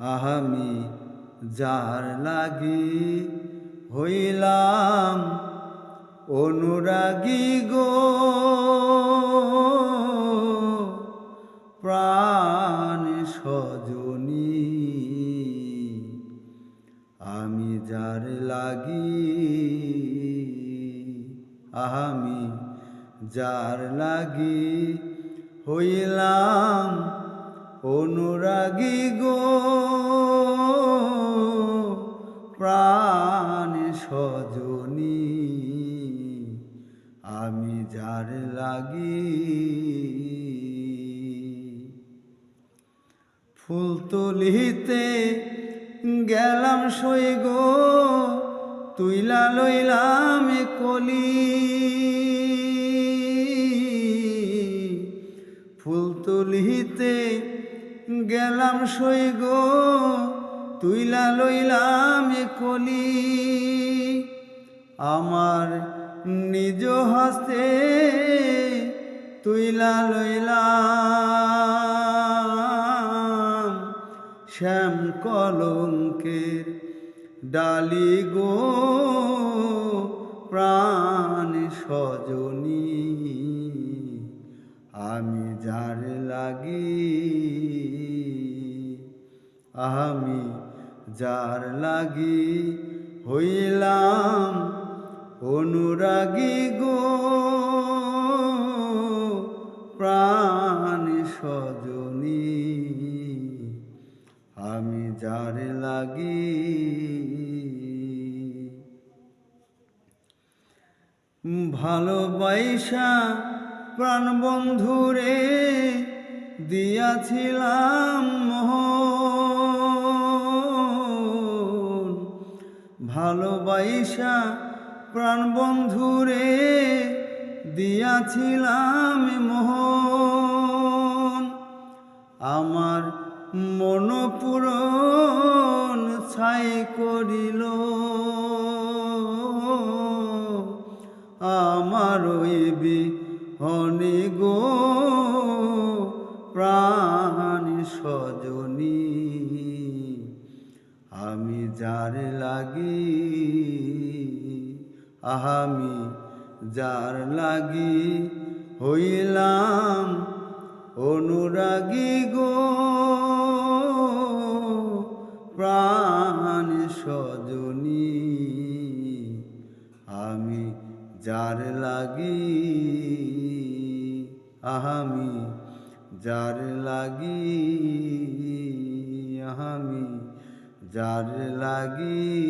আহামি যার লাগি হইলাম অনুরাগী গো। প্রাণ সজনী, আমি যার লাগি, আমি যার লাগি হইলাম অনুরাগী গো, প্রাণ সজনী, আমি যার লাগি। ফুল তুলিতে গেলাম সই গো, তুইলা লইলাম কলি। ফুল তুলিতে গেলাম সই গো, তুইলা লইলাম কলি। আমার নিজ হস্তে তুইলা লইলাম। শ্যাম কলঙ্কের ডালি গো, প্রাণ সজনী। আমি যার লাগি আমি যার লাগি হইলাম অনুরাগী গো, প্রাণ সজনী। আমি যার লাগি ভালোবাইসা প্রাণ বন্ধুরে দিয়াছিলাম মোহন ভালোবাইসা প্রাণ বন্ধুরে দিয়াছিলাম মোহন। আমার মনপুরন ছাই করিল। আমার ওই বিহনে গো প্রাণ সজনী। আমি যার লাগি আহামি, যার লাগি হইলাম অনুরাগী গো। প্রাণ সজনী, আমি যার লাগি, আহামি, যার লাগি, আহামি, যার লাগি